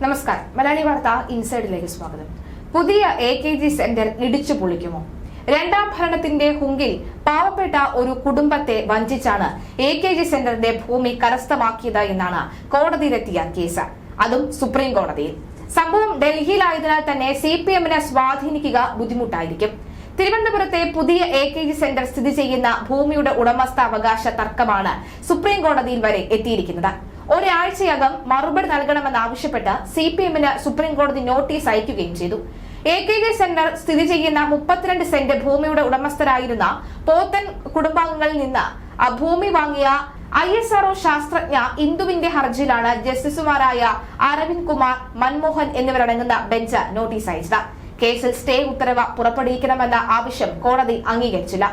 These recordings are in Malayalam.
നമസ്കാരം. മലയാളി വാർത്ത ഇൻസൈഡിലേക്ക് സ്വാഗതം. പുതിയ എ കെ ജി സെന്റർ ഇടിച്ചു പൊളിക്കുമോ? രണ്ടാം ഭരണത്തിന്റെ ഹുങ്കിൽ പാവപ്പെട്ട ഒരു കുടുംബത്തെ വഞ്ചിച്ചാണ് എ കെ ജി സെന്ററിന്റെ ഭൂമി കരസ്ഥമാക്കിയത് എന്നാണ് കോടതിയിലെത്തിയ കേസ്. അതും സുപ്രീം കോടതിയിൽ. സംഭവം ഡൽഹിയിലായതിനാൽ തന്നെ സി പി എമ്മിനെ സ്വാധീനിക്കുക ബുദ്ധിമുട്ടായിരിക്കും. തിരുവനന്തപുരത്തെ പുതിയ എ കെ ജി സെന്റർ സ്ഥിതി ചെയ്യുന്ന ഭൂമിയുടെ ഉടമസ്ഥാവകാശ തർക്കമാണ് സുപ്രീം കോടതിയിൽ വരെ എത്തിയിരിക്കുന്നത്. ഒരാഴ്ചയകം മറുപടി നൽകണമെന്നാവശ്യപ്പെട്ട് സി പി എമ്മിന് സുപ്രീം കോടതി നോട്ടീസ് അയക്കുകയും ചെയ്തു. എ കെ കെ സെന്റർ സ്ഥിതി ചെയ്യുന്ന മുപ്പത്തിരണ്ട് സെന്റ് ഭൂമിയുടെ ഉടമസ്ഥരായിരുന്ന പോത്തൻ കുടുംബാംഗങ്ങളിൽ നിന്ന് ഭൂമി വാങ്ങിയ ഐ എസ് ആർഒ ശാസ്ത്രജ്ഞ ഇന്ദുവിന്റെ ഹർജിയിലാണ് ജസ്റ്റിസുമാരായ അരവിന്ദ് കുമാർ മൻമോഹൻ എന്നിവരടങ്ങുന്ന ബെഞ്ച് നോട്ടീസ് അയച്ചത്. കേസിൽ സ്റ്റേ ഉത്തരവ് പുറപ്പെടുവിക്കണമെന്ന ആവശ്യം കോടതി അംഗീകരിച്ചില്ല.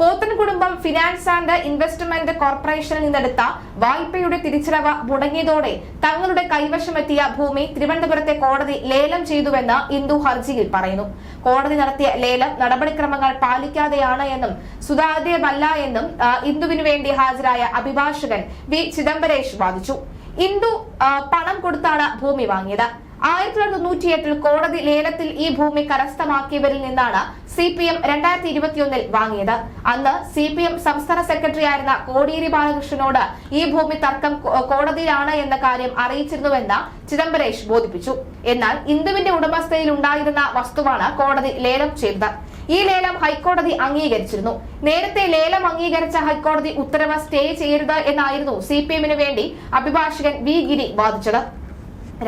പോത്തൻ കുടുംബം ഫിനാൻസ് ആൻഡ് ഇൻവെസ്റ്റ്മെന്റ് കോർപ്പറേഷനിൽ നിന്നെടുത്ത വായ്പയുടെ തിരിച്ചടവ് മുടങ്ങിയതോടെ തങ്ങളുടെ കൈവശമെത്തിയ ഭൂമി തിരുവനന്തപുരത്തെ കോടതി ലേലം ചെയ്തുവെന്ന് ഇന്ദു ഹർജിയിൽ പറയുന്നു. കോടതി നടത്തിയ ലേലം നടപടിക്രമങ്ങൾ പാലിക്കാതെയാണ് എന്നും സുതാര്യമല്ല എന്നും ഇന്ദുവിനു വേണ്ടി ഹാജരായ അഭിഭാഷകൻ വി. ചിദംബരേഷ് വാദിച്ചു. ഇന്ദു പണം കൊടുത്താണ് ഭൂമി വാങ്ങിയത്. ആയിരത്തി തൊള്ളായിരത്തി തൊണ്ണൂറ്റിയെട്ടിൽ കോടതി ലേലത്തിൽ ഈ ഭൂമി കരസ്ഥമാക്കിയവരിൽ നിന്നാണ് സി പി എം രണ്ടായിരത്തി ഇരുപത്തിയൊന്നിൽ വാങ്ങിയത്. അന്ന് സി പി എം സംസ്ഥാന സെക്രട്ടറി ആയിരുന്ന കോടിയേരി ബാലകൃഷ്ണനോട് ഈ ഭൂമി തർക്കം കോടതിയിലാണ് എന്ന കാര്യം അറിയിച്ചിരുന്നുവെന്ന് ചിദംബരേഷ് ബോധിപ്പിച്ചു. എന്നാൽ ഇന്ദുവിന്റെ ഉടമസ്ഥയിൽ ഉണ്ടായിരുന്ന വസ്തുവാണ് കോടതി ലേലം ചെയ്തത്. ഈ ലേലം ഹൈക്കോടതി അംഗീകരിച്ചിരുന്നു. നേരത്തെ ലേലം അംഗീകരിച്ച ഹൈക്കോടതി ഉത്തരവ് സ്റ്റേ ചെയ്യരുത് എന്നായിരുന്നു സി പി എമ്മിന് വേണ്ടി അഭിഭാഷകൻ വി ഗിരി വാദിച്ചത്.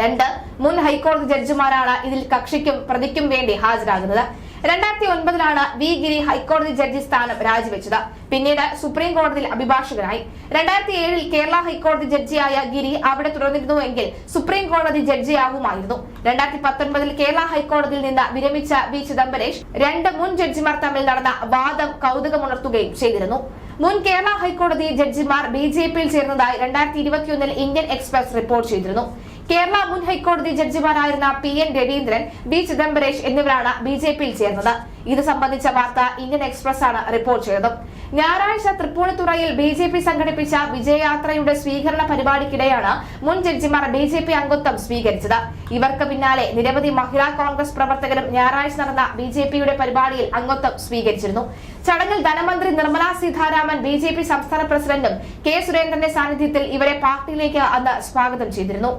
രണ്ട് മുൻ ഹൈക്കോടതി ജഡ്ജിമാരാണ് ഇതിൽ കക്ഷിക്കും പ്രതിക്കും വേണ്ടി ഹാജരാകുന്നത്. രണ്ടായിരത്തി ഒൻപതിലാണ് വി ഗിരി ഹൈക്കോടതി ജഡ്ജി സ്ഥാനം രാജിവെച്ചത്. പിന്നീട് സുപ്രീം കോടതിയിൽ അഭിഭാഷകനായി. രണ്ടായിരത്തി ഏഴിൽ കേരള ഹൈക്കോടതി ജഡ്ജിയായ ഗിരി അവിടെ തുടർന്നിരുന്നുവെങ്കിൽ സുപ്രീം കോടതി ജഡ്ജിയാകുമായിരുന്നു. രണ്ടായിരത്തി പത്തൊൻപതിൽ കേരള ഹൈക്കോടതിയിൽ നിന്ന് വിരമിച്ച വി ചിദംബരേഷ് രണ്ട് മുൻ ജഡ്ജിമാർ തമ്മിൽ നടന്ന വാദം കൗതുകമുണർത്തുകയും ചെയ്തിരുന്നു. മുൻ കേരള ഹൈക്കോടതി ജഡ്ജിമാർ ബി ജെ പിയിൽ ചേർന്നതായി രണ്ടായിരത്തി ഇരുപത്തിയൊന്നിൽ ഇന്ത്യൻ എക്സ്പ്രസ് റിപ്പോർട്ട് ചെയ്തിരുന്നു. കേരള മുൻ ഹൈക്കോടതി ജഡ്ജിമാരായിരുന്ന P N Raveendran B Chidambaresh എന്നിവരാണ് ബി ജെ പിയിൽ ചേർന്നത്. ഇത് സംബന്ധിച്ച വാർത്ത ഇന്ത്യൻ എക്സ്പ്രസ് ആണ് റിപ്പോർട്ട് ചെയ്തത്. ഞായറാഴ്ച തൃപ്പൂണിത്തുറയിൽ ബി ജെ പി സംഘടിപ്പിച്ച വിജയയാത്രയുടെ സ്വീകരണ പരിപാടിക്കിടെയാണ് മുൻ ജഡ്ജിമാർ ബി ജെ പി അംഗത്വം സ്വീകരിച്ചത്. ഇവർക്ക് പിന്നാലെ നിരവധി മഹിളാ കോൺഗ്രസ് പ്രവർത്തകരും ഞായറാഴ്ച നടന്ന ബി ജെ പിയുടെ പരിപാടിയിൽ അംഗത്വം സ്വീകരിച്ചിരുന്നു. ചടങ്ങിൽ ധനമന്ത്രി Nirmala Sitharaman B J P സംസ്ഥാന പ്രസിഡന്റും കെ സുരേന്ദ്രന്റെ സാന്നിധ്യത്തിൽ ഇവരെ പാർട്ടിയിലേക്ക് അന്ന് സ്വാഗതം ചെയ്തിരുന്നു.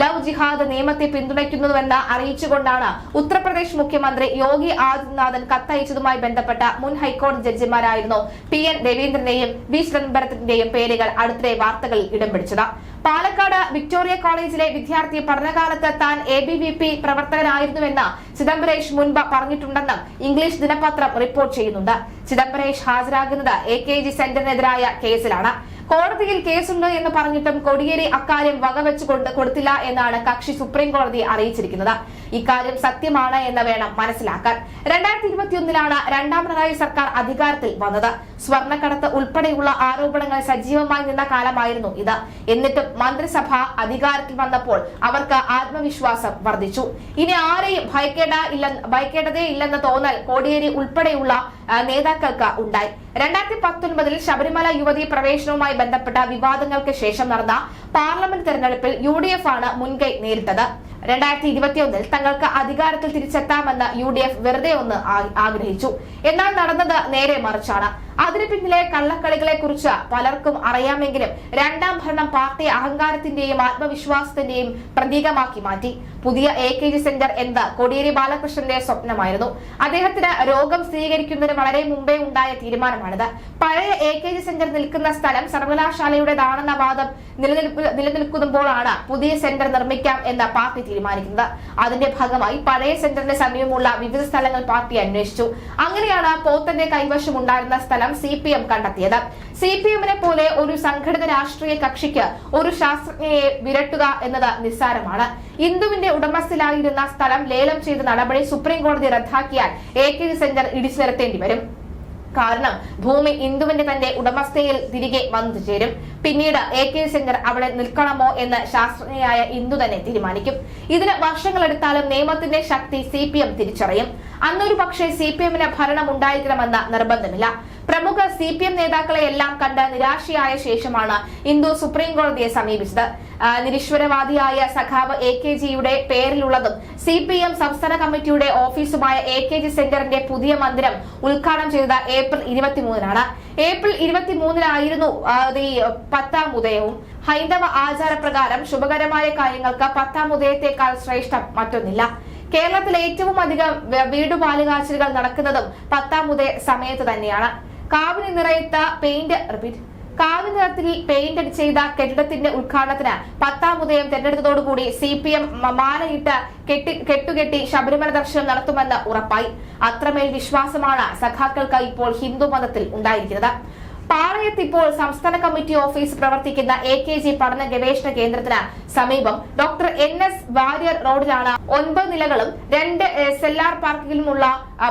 ലവ് ജിഹാദ് നിയമത്തെ പിന്തുണയ്ക്കുന്നുവെന്ന് അറിയിച്ചുകൊണ്ടാണ് ഉത്തർപ്രദേശ് മുഖ്യമന്ത്രി യോഗി ആദിത്യനാഥൻ കത്തയച്ചതുമായി ബന്ധപ്പെട്ട മുൻ ഹൈക്കോടതി ജഡ്ജിമാരായിരുന്നു പി എൻ രവീന്ദ്രന്റെയും വി ചിദംബരത്തിന്റെയും പേരുകൾ അടുത്തിടെ വാർത്തകളിൽ ഇടം പിടിച്ചത്. പാലക്കാട് വിക്ടോറിയ കോളേജിലെ വിദ്യാർത്ഥി പഠനകാലത്ത് താൻ എ ബി വി പി പ്രവർത്തകനായിരുന്നുവെന്ന് ചിദംബരേഷ് മുൻപ് പറഞ്ഞിട്ടുണ്ടെന്നും ഇംഗ്ലീഷ് ദിനപത്രം റിപ്പോർട്ട് ചെയ്യുന്നുണ്ട്. ചിദംബരേഷ് ഹാജരാകുന്നത് എ കെ ജി സെന്ററിനെതിരായ കേസിലാണ്. കോടതിയിൽ കേസുണ്ട് എന്ന് പറഞ്ഞിട്ടും കോടിയേരി അക്കാര്യം വകവെച്ചുകൊണ്ട് കൊടുത്തില്ല എന്നാണ് കക്ഷി സുപ്രീം കോടതി അറിയിച്ചിരിക്കുന്നത്. ഇക്കാര്യം സത്യമാണ് എന്ന് വേണം മനസ്സിലാക്കാൻ. രണ്ടായിരത്തി ഇരുപത്തിയൊന്നിലാണ് രണ്ടാം പിണറായി സർക്കാർ അധികാരത്തിൽ വന്നത്. സ്വർണക്കടത്ത് ഉൾപ്പെടെയുള്ള ആരോപണങ്ങൾ സജീവമായി നിന്ന കാലമായിരുന്നു ഇത്. എന്നിട്ടും മന്ത്രിസഭ അധികാരത്തിൽ വന്നപ്പോൾ അവർക്ക് ആത്മവിശ്വാസം വർദ്ധിച്ചു. ഇനി ആരെയും ഭയക്കേണ്ട ഇല്ല ഭയക്കേണ്ടതേ ഇല്ലെന്ന തോന്നൽ കോടിയേരി ഉൾപ്പെടെയുള്ള നേതാക്കൾക്ക് ഉണ്ടായി. രണ്ടായിരത്തി പത്തൊൻപതിൽ ശബരിമല യുവതി പ്രവേശനവുമായി ബന്ധപ്പെട്ട വിവാദങ്ങൾക്ക് ശേഷം നടന്ന പാർലമെന്റ് തെരഞ്ഞെടുപ്പിൽ യു ഡി എഫ് ആണ് മുൻകൈ നേരിട്ടത്. രണ്ടായിരത്തി ഇരുപത്തിയൊന്നിൽ തങ്ങൾക്ക് അധികാരത്തിൽ തിരിച്ചെത്താമെന്ന് യു ഡി എഫ് വെറുതെ ഒന്ന് ആഗ്രഹിച്ചു. എന്നാൽ നടന്നത് നേരെ മറിച്ചാണ്. അതിനു പിന്നിലെ കള്ളക്കളികളെ കുറിച്ച് പലർക്കും അറിയാമെങ്കിലും രണ്ടാം ഭരണം പാർട്ടി അഹങ്കാരത്തിന്റെയും ആത്മവിശ്വാസത്തിന്റെയും പ്രതീകമാക്കി മാറ്റി. പുതിയ എ കെ ജി സെന്റർ എന്ന് കോടിയേരി ബാലകൃഷ്ണന്റെ സ്വപ്നമായിരുന്നു. അദ്ദേഹത്തിന് രോഗം സ്ഥിരീകരിക്കുന്നതിന് വളരെ മുമ്പേ ഉണ്ടായ തീരുമാനമാണിത്. പഴയ എ കെ ജി സെന്റർ നിൽക്കുന്ന സ്ഥലം സർവകലാശാലയുടേതാണെന്ന വാദം നിലനിൽപ്പ് നിലനിൽക്കുമ്പോഴാണ് പുതിയ സെന്റർ നിർമ്മിക്കാം എന്ന പാർട്ടി തീരുമാനിക്കുന്നത്. അതിന്റെ ഭാഗമായി പഴയ സെന്ററിന് സമീപമുള്ള വിവിധ സ്ഥലങ്ങൾ പാർട്ടി അന്വേഷിച്ചു. അങ്ങനെയാണ് പോത്തന്റെ കൈവശം ഉണ്ടായിരുന്ന സ്ഥലം സി പി എം കണ്ടെത്തിയത്. സി പി എമ്മിനെ പോലെ ഒരു സംഘടിത രാഷ്ട്രീയ കക്ഷിക്ക് ഒരു ശാസ്ത്രജ്ഞയെ വിരട്ടുക എന്നത് നിസ്സാരമാണ്. ഇന്ദുവിന്റെ ഉടമസ്ഥയിലായിരുന്ന സ്ഥലം ലേലം ചെയ്ത നടപടി സുപ്രീം കോടതി റദ്ദാക്കിയാൽ എ കെ ജി സെന്റർ ഇടിച്ചു നിരത്തേണ്ടി വരും. കാരണം ഭൂമി ഇന്ദുവിന്റെ തന്റെ ഉടമസ്ഥയിൽ തിരികെ വന്നു ചേരും. പിന്നീട് എ കെ സെന്റർ അവിടെ നിൽക്കണമോ എന്ന് ശാസ്ത്രജ്ഞയായ ഇന്ദു തന്നെ തീരുമാനിക്കും. ഇതിന് വർഷങ്ങളെടുത്താലും നിയമത്തിന്റെ ശക്തി സി പി എം തിരിച്ചറിയും. അന്നൊരു പക്ഷേ സി പി എമ്മിന് ഭരണം ഉണ്ടായിരിക്കണമെന്ന നിർബന്ധമില്ല. പ്രമുഖ സി പി എം നേതാക്കളെ എല്ലാം കണ്ട് നിരാശയായ ശേഷമാണ് ഇന്ദു സുപ്രീം കോടതിയെ സമീപിച്ചത്. നിരീശ്വരവാദിയായ സഖാവ് എ കെ ജിയുടെ പേരിലുള്ളതും സി പി എം സംസ്ഥാന കമ്മിറ്റിയുടെ ഓഫീസുമായ എ കെ ജി സെന്ററിന്റെ പുതിയ മന്ദിരം ഉദ്ഘാടനം ചെയ്തത് ഏപ്രിൽ ഇരുപത്തിമൂന്നിനാണ്. ഏപ്രിൽ ഇരുപത്തിമൂന്നിനായിരുന്നു ഈ പത്താം ഉദയവും. ഹൈന്ദവ ആചാരപ്രകാരം ശുഭകരമായ കാര്യങ്ങൾക്ക് പത്താം ഉദയത്തെക്കാൾ ശ്രേഷ്ഠം മറ്റൊന്നില്ല. കേരളത്തിൽ ഏറ്റവും അധികം വീടുപാലുകാച്ചിലുകൾ നടക്കുന്നതും പത്താം ഉദയ സമയത്ത് തന്നെയാണ്. കാവിന് നിറയത്ത പെയിന്റ് റിപ്പീറ്റ് കാവി നിറത്തിൽ പെയിന്റ് ചെയ്ത കെട്ടിടത്തിന്റെ ഉദ്ഘാടനത്തിന് പത്താം ഉദയം തെരഞ്ഞെടുത്തതോടുകൂടി സി പി എം മാലയിട്ട് കെട്ടി കെട്ടുകെട്ടി ശബരിമല ദർശനം നടത്തുമെന്ന് ഉറപ്പായി. അത്രമേൽ വിശ്വാസമാണ് സഖാക്കൾക്ക് ഇപ്പോൾ ഹിന്ദു മതത്തിൽ ഉണ്ടായിരിക്കുന്നത്. പാളയത്ത് ഇപ്പോൾ സംസ്ഥാന കമ്മിറ്റി ഓഫീസ് പ്രവർത്തിക്കുന്ന എ കെ ജി പഠന ഗവേഷണ കേന്ദ്രത്തിന് സമീപം ഡോക്ടർ എൻ എസ് വാര്യർ റോഡിലാണ് ഒൻപത് നിലകളും രണ്ട് സെല്ലാർ പാർക്കിലുമുള്ള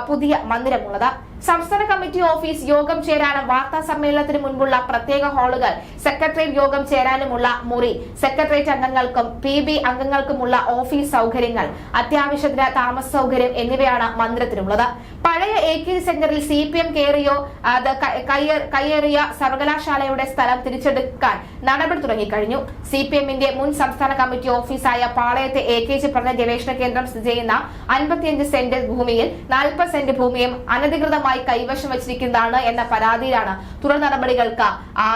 പുതിയ മന്ദിരമുള്ളത്. സംസ്ഥാന കമ്മിറ്റി ഓഫീസ് യോഗം ചേരാനും വാർത്താ സമ്മേളനത്തിന് മുൻപുള്ള പ്രത്യേക ഹാളുകൾ സെക്രട്ടേറിയറ്റ് യോഗം ചേരാനുമുള്ള മുറി സെക്രട്ടേറിയറ്റ് അംഗങ്ങൾക്കും പി ബി അംഗങ്ങൾക്കുമുള്ള ഓഫീസ് സൗകര്യങ്ങൾ അത്യാവശ്യത്തിന് താമസ സൗകര്യം എന്നിവയാണ് മന്ദിരത്തിനുള്ളത്. പഴയ എ കെ സെന്ററിൽ സി പി എം കയറിയോ അത് കയ്യേറിയ സർവകലാശാലയുടെ സ്ഥലം തിരിച്ചെടുക്കാൻ നടപടി തുടങ്ങിക്കഴിഞ്ഞു. സി പി എമ്മിന്റെ മുൻ സംസ്ഥാന കമ്മിറ്റി ഓഫീസായ പാളയത്തെ എ കെ ജി പഠന ഗവേഷണ കേന്ദ്രം സ്ഥിതി ചെയ്യുന്ന അൻപത്തിയഞ്ച് സെന്റ് ഭൂമിയിൽ നാൽപ്പത് സെന്റ് ഭൂമിയും അനധികൃതമായി കൈവശം വച്ചിരിക്കുന്നതാണ് എന്ന പരാതിയിലാണ് തുടർ നടപടികൾക്ക്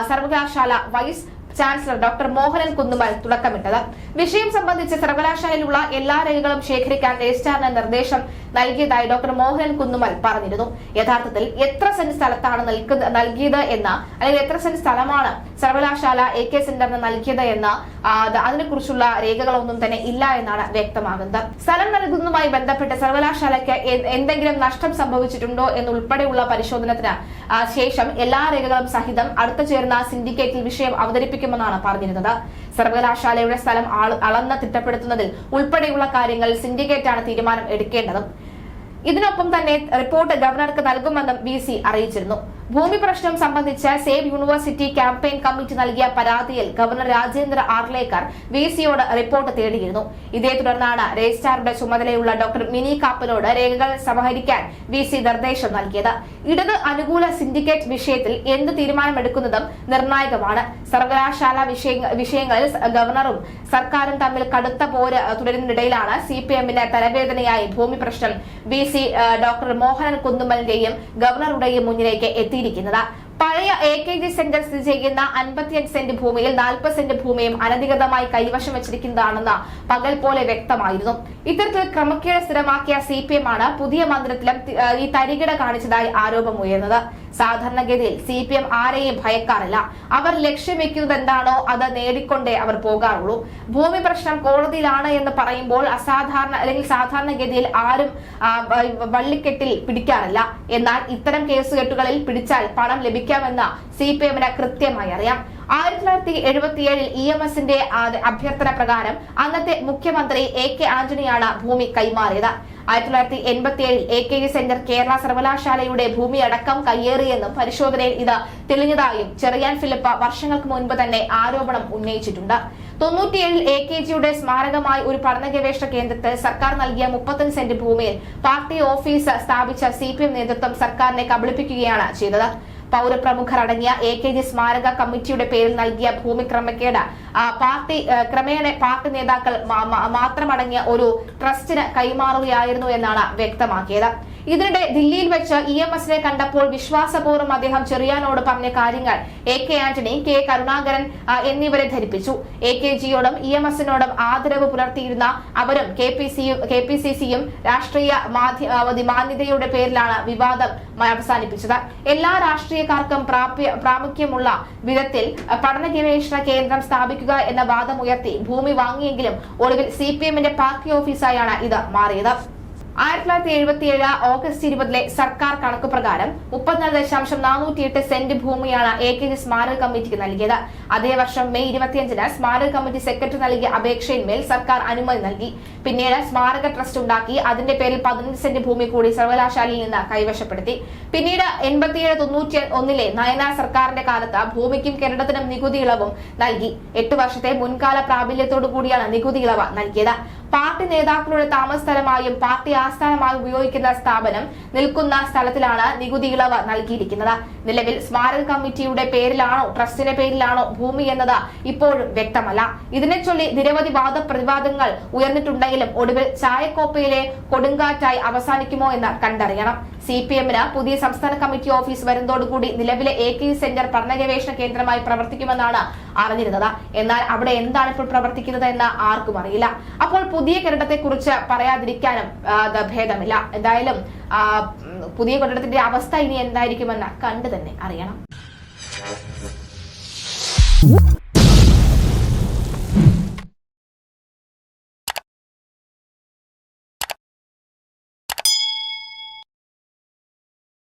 സർവകലാശാല vice chancellor doctor Mohanan Kunnumal തുടക്കമിട്ടത്. വിഷയം സംബന്ധിച്ച് സർവകലാശാലയിലുള്ള എല്ലാ രേഖകളും ശേഖരിക്കാൻ രജിസ്ട്രാറിന് നിർദ്ദേശം നൽകിയതായി ഡോക്ടർ മോഹൻ കുന്നുമൽ പറഞ്ഞിരുന്നു. യഥാർത്ഥത്തിൽ എത്ര സെന്റ് സ്ഥലത്താണ് നൽകിയത് എന്ന അല്ലെങ്കിൽ എത്ര സെന്റ് സ്ഥലമാണ് സർവകലാശാല എ കെ സെന്ററിന് നൽകിയത് എന്ന അതിനെക്കുറിച്ചുള്ള രേഖകളൊന്നും തന്നെ ഇല്ല എന്നാണ് വ്യക്തമാകുന്നത്. സ്ഥലം നൽകുന്നതുമായി ബന്ധപ്പെട്ട് സർവകലാശാലയ്ക്ക് എന്തെങ്കിലും നഷ്ടം സംഭവിച്ചിട്ടുണ്ടോ എന്നുൾപ്പെടെയുള്ള പരിശോധനത്തിന് ശേഷം എല്ലാ രേഖകളും സഹിതം അടുത്ത ചേർന്ന സിൻഡിക്കേറ്റിൽ വിഷയം അവതരിപ്പിക്കുമെന്നാണ് പറഞ്ഞിരുന്നത്. സർവകലാശാലയുടെ സ്ഥലം അളന്ന് തിട്ടപ്പെടുത്തുന്നതിൽ ഉൾപ്പെടെയുള്ള കാര്യങ്ങളിൽ സിൻഡിക്കേറ്റാണ് തീരുമാനം എടുക്കേണ്ടതും. ഇതിനൊപ്പം തന്നെ റിപ്പോർട്ട് ഗവർണർക്ക് നൽകുമെന്നും വി അറിയിച്ചിരുന്നു. ഭൂമി പ്രശ്നം സംബന്ധിച്ച് സേവ് യൂണിവേഴ്സിറ്റി ക്യാമ്പയിൻ കമ്മിറ്റി നൽകിയ പരാതിയിൽ ഗവർണർ രാജേന്ദ്ര ആർലേക്കർ വി സിയോട് റിപ്പോർട്ട് തേടിയിരുന്നു. ഇതേ തുടർന്നാണ് രജിസ്ട്രാറുടെ ചുമതലയുള്ള ഡോക്ടർ മിനി കാപ്പനോട് രേഖകൾ സമാഹരിക്കാൻ വി സി നിർദ്ദേശം നൽകിയത്. ഇടത് അനുകൂല സിൻഡിക്കേറ്റ് വിഷയത്തിൽ എന്ത് തീരുമാനമെടുക്കുന്നതും നിർണായകമാണ്. സർവകലാശാല വിഷയങ്ങളിൽ ഗവർണറും സർക്കാരും തമ്മിൽ കടുത്ത പോര് തുടരുന്നതിനിടയിലാണ് സി പി എമ്മിന് തലവേദനയായി ഭൂമി പ്രശ്നം വി സി ഡോക്ടർ മോഹനൻ കുന്നുമലിന്റെയും ഗവർണറുടെയും മുന്നിലേക്ക് എത്തിയിരിക്കുന്നത് പഴയ എ കെ ജി സെന്റർ സ്ഥിതി ചെയ്യുന്ന അൻപത്തിയഞ്ച് സെന്റ് ഭൂമിയിൽ നാൽപ്പത് സെന്റ് ഭൂമിയും അനധികൃതമായി കൈവശം വെച്ചിരിക്കുന്നതാണെന്ന് പകൽ പോലെ വ്യക്തമായിരുന്നു. ഇത്തരത്തിൽ ക്രമക്കേട് സ്ഥിരമാക്കിയ സി പി എം ആണ് പുതിയ മന്ദിരത്തിലും ഈ തരികിട കാണിച്ചതായി ആരോപമുയർന്നത് സാധാരണഗതിയിൽ സി പി എം ആരെയും ഭയക്കാറില്ല. അവർ ലക്ഷ്യം വെക്കുന്നത് എന്താണോ അത് നേടിക്കൊണ്ടേ അവർ പോകാറുള്ളൂ. ഭൂമി പ്രശ്നം കോടതിയിലാണ് എന്ന് പറയുമ്പോൾ അസാധാരണ അല്ലെങ്കിൽ സാധാരണഗതിയിൽ ആരും വള്ളിക്കെട്ടിൽ പിടിക്കാറില്ല. എന്നാൽ ഇത്തരം കേസുകെട്ടുകളിൽ പിടിച്ചാൽ പണം ലഭിക്കാമെന്ന് സി പി എമ്മിന് കൃത്യമായി അറിയാം. ആയിരത്തി തൊള്ളായിരത്തി എഴുപത്തിയേഴിൽ ഇ എം എസിന്റെ അഭ്യർത്ഥന പ്രകാരം അന്നത്തെ മുഖ്യമന്ത്രി എ കെ ആന്റണിയാണ് ഭൂമി കൈമാറിയത്. ആയിരത്തി തൊള്ളായിരത്തി എൺപത്തിയേഴിൽ A K G centre Kerala സർവകലാശാലയുടെ ഭൂമി അടക്കം കയ്യേറിയെന്നും പരിശോധനയിൽ ഇത് തെളിഞ്ഞതായും ചെറിയാൻ ഫിലിപ്പ് വർഷങ്ങൾക്ക് മുൻപ് തന്നെ ആരോപണം ഉന്നയിച്ചിട്ടുണ്ട്. തൊണ്ണൂറ്റിയേഴിൽ എ കെ ജിയുടെ സ്മാരകമായി ഒരു പഠന ഗവേഷണ കേന്ദ്രത്തിൽ സർക്കാർ നൽകിയ മുപ്പത്തഞ്ച് സെന്റ് ഭൂമിയിൽ പാർട്ടി ഓഫീസ് സ്ഥാപിച്ച സി നേതൃത്വം സർക്കാരിനെ കബളിപ്പിക്കുകയാണ് ചെയ്തത്. പൗരപ്രമുഖർ അടങ്ങിയ എ കെ ജി സ്മാരക കമ്മിറ്റിയുടെ പേരിൽ നൽകിയ ഭൂമി ക്രമക്കേട്. പാർട്ടി ക്രമേണ പാർട്ടി നേതാക്കൾ മാത്രമടങ്ങിയ ഒരു ട്രസ്റ്റിന് കൈമാറുകയായിരുന്നു എന്നാണ് വ്യക്തമാക്കിയത്. ഇതിനിടെ ദില്ലിയിൽ വെച്ച് ഇ എം എസിനെ കണ്ടപ്പോൾ വിശ്വാസപൂർവം അദ്ദേഹം ചെറിയാനോട് പറഞ്ഞ കാര്യങ്ങൾ A K Antony K Karunakaran എന്നിവരെ ധരിപ്പിച്ചു. എ കെ ജിയോടും ഇ എം എസിനോടും ആദരവ് പുലർത്തിയിരുന്ന അവരും കെ പി സിയും കെ പി സി സിയും രാഷ്ട്രീയ മാന്യതയുടെ പേരിലാണ് വിവാദം അവസാനിപ്പിച്ചത്. എല്ലാ രാഷ്ട്രീയക്കാർക്കും പ്രാമുഖ്യമുള്ള വിധത്തിൽ പഠന ഗവേഷണ കേന്ദ്രം സ്ഥാപിക്കുക എന്ന വാദമുയർത്തി ഭൂമി വാങ്ങിയെങ്കിലും ഒടുവിൽ സി പി എമ്മിന്റെ പാർട്ടി ഓഫീസായാണ് ഇത് മാറിയത്. ആയിരത്തി തൊള്ളായിരത്തി എഴുപത്തി ഏഴ് ഓഗസ്റ്റ് ഇരുപതിലെ സർക്കാർ കണക്ക് പ്രകാരം മുപ്പത്തിനാല് ദശാംശം നാനൂറ്റിയെട്ട് സെന്റ് ഭൂമിയാണ് എ കെ ജി സ്മാരക കമ്മിറ്റിക്ക് നൽകിയത്. അതേ വർഷം മെയ് ഇരുപത്തിയഞ്ചിന് സ്മാരക കമ്മിറ്റി സെക്രട്ടറി നൽകിയ അപേക്ഷയിന്മേൽ സർക്കാർ അനുമതി നൽകി. പിന്നീട് സ്മാരക ട്രസ്റ്റ് ഉണ്ടാക്കി അതിന്റെ പേരിൽ പതിനഞ്ച് സെന്റ് ഭൂമി കൂടി സർവകലാശാലയിൽ നിന്ന് കൈവശപ്പെടുത്തി. പിന്നീട് എൺപത്തിയേഴ് തൊണ്ണൂറ്റി ഒന്നിലെ നയനാർ സർക്കാരിന്റെ കാലത്ത് ഭൂമിക്കും കെട്ടിടത്തിനും നികുതി ഇളവും നൽകി. എട്ട് വർഷത്തെ മുൻകാല പ്രാബല്യത്തോടു കൂടിയാണ് നികുതി ഇളവ് നൽകിയത്. പാർട്ടി നേതാക്കളുടെ താമസ സ്ഥലമായും പാർട്ടി ആസ്ഥാനമായും ഉപയോഗിക്കുന്ന സ്ഥാപനം നിൽക്കുന്ന സ്ഥലത്തിലാണ് നികുതി ഇളവ് നൽകിയിരിക്കുന്നത്. നിലവിൽ സ്മാരക കമ്മിറ്റിയുടെ പേരിലാണോ ട്രസ്റ്റിന്റെ പേരിലാണോ ഭൂമി എന്നത് ഇപ്പോഴും വ്യക്തമല്ല. ഇതിനെ ചൊല്ലി നിരവധി വാദപ്രതിവാദങ്ങൾ ഉയർന്നിട്ടുണ്ടെങ്കിലും ഒടുവിൽ ചായക്കോപ്പയിലെ കൊടുങ്കാറ്റായി അവസാനിക്കുമോ എന്ന് കണ്ടറിയണം. സി പി എമ്മിന് പുതിയ സംസ്ഥാന കമ്മിറ്റി ഓഫീസ് വരുന്നതോടുകൂടി നിലവിലെ എ കെ സെന്റർ പഠന ഗവേഷണ കേന്ദ്രമായി പ്രവർത്തിക്കുമെന്നാണ് അറിഞ്ഞിരുന്നത്. എന്നാൽ അവിടെ എന്താണ് ഇപ്പോൾ പ്രവർത്തിക്കുന്നത് എന്ന് ആർക്കും അറിയില്ല. അപ്പോൾ പുതിയ കെട്ടിടത്തെ കുറിച്ച് പറയാതിരിക്കാനും ഭേദമില്ല. എന്തായാലും പുതിയ കെട്ടിടത്തിന്റെ അവസ്ഥ ഇനി എന്തായിരിക്കുമെന്ന് കണ്ടു തന്നെ അറിയണം.